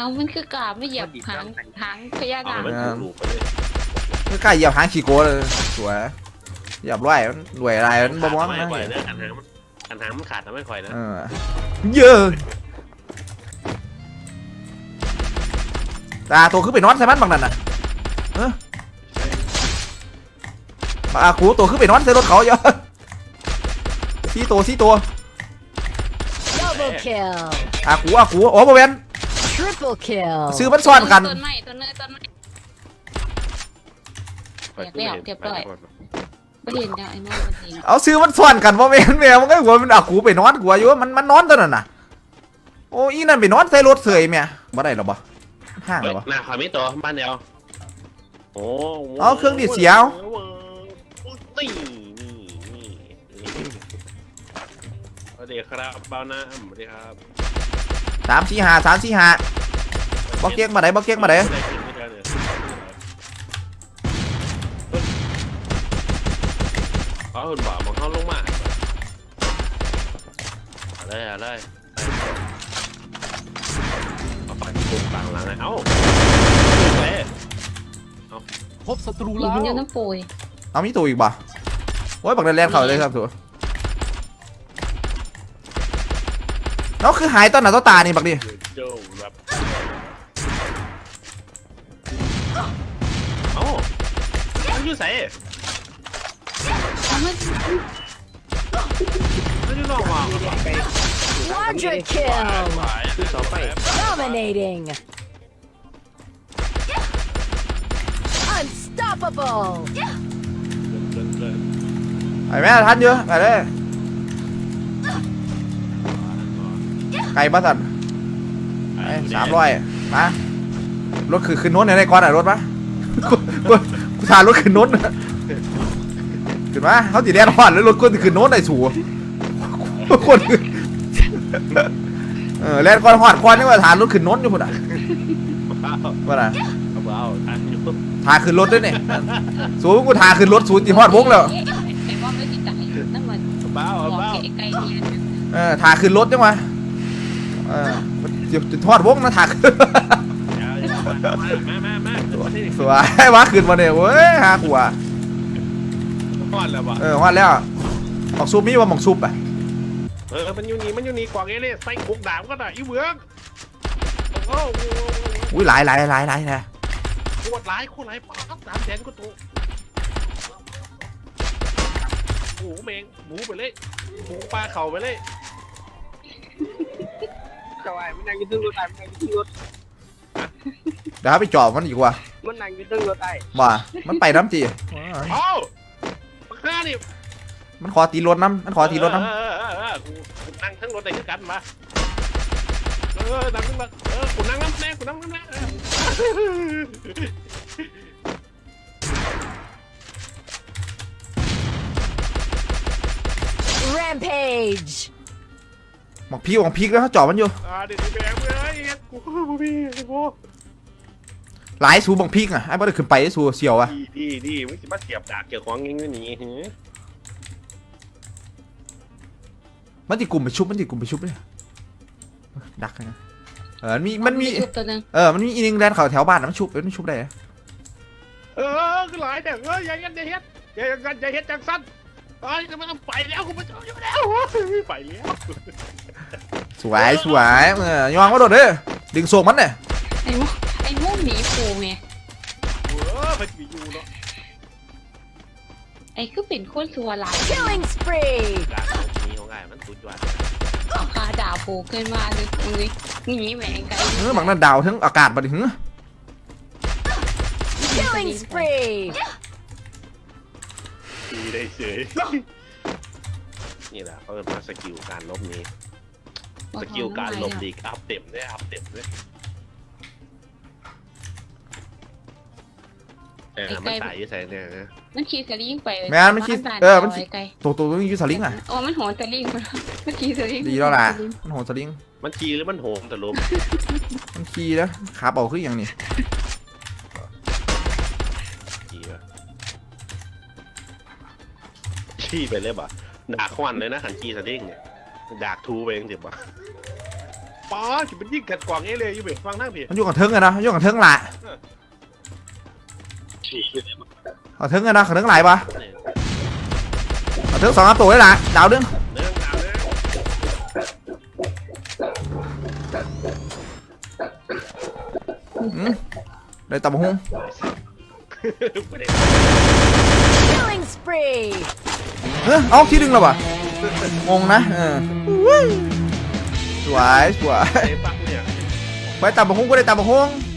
เอามันคือกาบไม่เหยียบหางหางพญาเอานาคให้มันถูกๆไปเลยคือกล้าเหยียบหางขี้โกเลยสวยเหยียบร้อยมันรวยอะไรมันบ่มองไม่นะค่อยเด้อกันหางมันกันหางมันขาดทำไม่ค่อยนะเออเยอะตาตัวขึ้นไปนอนใส่มันบางนั่นน่ะเอออาคูตัวขึ้นไปนอนใส่รถเขาเยอะสี่ตัวสี่ตัว Double kill. อาคูอาคูโอ้โหเวน Triple kill. ซื้อมันซ่อนกัน ต้นไม้ต้นเนยต้นไม้เรียบร้อยเรียบร้อย ไม่เห็นแล้วไอ้โม่มันเห็นเอาซื้อมันซ่อนกันว่าเวนแมวมันก็หัวมันอาคูไปนอนหัวอยู่ว่ามันมันนอนตัวนั้นน่ะ โอ้อีนั่นไปนอนใส่รถเสยเมียบ่ได้หรอบ่ห้างหเฮ้รยอบ่ หน้าขวามิตัวบ้านเดียวโอ้เอาเครื่องดีดเสียง นี่นี่นี่นี่สวัสดีครับเบาหน้าสวัสดีครับ สามสี่ห้าสามสี่ห้าบ่เก๊กมาไหนบ่เก๊กมาไหนเอาหุ่นบ่ามองเข้าลงมาเอาเลยเอาเลยเอาไปปุ๊บกลางหลังเลยเอ้าเฮ้ยพบศัตรูหลุแล้มวยังน้ำโปรยเอามีตัวอีกบ่โอ้ยบักเดนแลนเขาเลยครับตัว น้องคือหายตอนไหนตัวตานี่บักดิโจ้แบบเอ้ามันอยู่ใส่เอาไม่มันอยู่นอกว่ะ Quadra kill. Dominating. Unstoppable. ไปแม่ทันเยอะไปเลย ไก่บ้าสันสามร้อยมารถคือขึ้นโน้นในก้อนอะรถปะกูกูกูทานรถขึ้นโน้นขึ้นมาเขาตีแดนหอนแล้วรถกูจะขึ้นโน้นได้สูคนอื่นเออแลนก้อนหอดก้อนนี่ว่าทานรถขึ้นโน้นอยู่พุ่นอะว่าไงเบาทันอยู่ทาขึ้นรถด้วยเนี่ยสูงกูทาขึ้นรถสูงจีฮอดวงแล้วไอ้ว่าไม่ติดใจนั่นมันเบาบอกเบาไอ้ไก่เนี่ยเออทาขึ้นรถจังวะ เออเดี๋ยวจะทอดวงนะทาขึ้นแม่แม่แม่สวยวะขึ้นมาเนี่ยเว้ยฮาขัวก้อนแล้วบ่เออว่าแล้วหมอกซุปมีว่าหมอกซุปอะเออมันอยู่นี่มันอยู่นี่กว่างเอเล่ใส่กุกดามก็ได้อีเบืองโอ้โหอุ้ยหลายหลายหลายหลายนะโคตรร้ายโคตรร้ายป๊าบสามแสนก็ตัวหมูเมงหมูไปเลยหมูปลาเข่าไปเลย จะว่ามันนั่งอยู่ตึ้งรถไอ้มันนั่งอยู่ตึ้งรถเดี๋ยวไปจอบมันอีกว่ามันนั่งอยู่ตึ้งรถไอ้ว่ามันไปน้ำจีเอ้าปากกาดิมันขอตีรถน้ำมันขอตีรถน้เออเออเออเออกูกูนั่งทั้งรถได้คือกันมาเออนั่งทั้งรถเออกูนั่งน้ำแน่กูนั่งน้ำแน่เออ Rampage. ำหมอกพีกหมอกพีกแล้วเขาจอบมันอยู่อ่าเดี๋ยวนี้แบงค์เลยกูกูพี่ไอ้โบหลายสูบหมอกพีกอะไอ้บ่ได้ขึ้นไปสูเสียวอะดีดีดีมึงสิมาเสียบดาบเกี่ยวของงี้งี้นี่หือมันติกลุ่มไปชุบมันติกลุ่มไปชุบเลยดักนะเออมันมีมันมีชุบตัวนึงเออมันมีอีนึงแดนเขาแถวบ้านนะมันชุบเออมันชุบได้อะเออคือหลายแต่เอออย่าเฮ็ดอย่าเฮ็ดอย่าเฮ็ดอย่าเฮ็ดจังสั้นไอ้ยมันไปแล้วกูไม่ชอบอยู่แล้วไปแล้ว สวยสวยเออยองมาโดดเด้อดึงโศกมันเนี่ยไอ้โม่ไอ้โม่หมีโปรไงเออมันมีอยู่เนาะไอ้คือเป็นคนสัวหลาย Killing spree. ดาบมีของง่ายมันสุดยอดเอาคาดาวโผล่ขึ้นมาเลยมึงนี่หนีแหวงไก่เออบางนั้นดาวทั้งอากาศบัดนี้หึ Killing spree. ดีได้เฉยนี่แหละเขาเรียกว่าสกิลการลบนี้ สกิลการลบดีอัพเต็มเนี่ยอัพเต็มเนี่ยเออมันตายยี่ใส่เนี่ยนะมันขี่สลิงไปแม่นมันคิดเออมันคิดไก่ตัวตัวนี้อยู่สลิงอะอ๋อมันหอนสลิงมันขี่สลิงดีแล้วล่ะมันโหนสลิงมันขี่หรือมันโหมแต่ลมมันขี่แล้วขาเป่าขึ้นอหย่างนี้ขี่อะขี่ไปเลยบ่ดากควันเลยนะขันขี่สะดิ้งเนี่ย ดากทูไปเองเดี๋ยวบ่ป้าจะเป็นยิ่งกัดกวางเอเลยอยู่เบ็ฟังนั่งพี่มันอยู่กับเทิงอะนะมันอยู่กับเทิงหละกับเทิงอะนะกับเทิงหลายปะกับเทิงสองอัพตัวได้ละดาวดึงเรื่องราวเรื่องอืมได้ตับหุ้งไม่ได้ Killing spree. เฮ้ยเอาที่ดึงแล้ววะ งงนะเออสวยสวยไอ้ฟักเนี่ยไปตับหุ้งก็ได้ตับหุ้งเ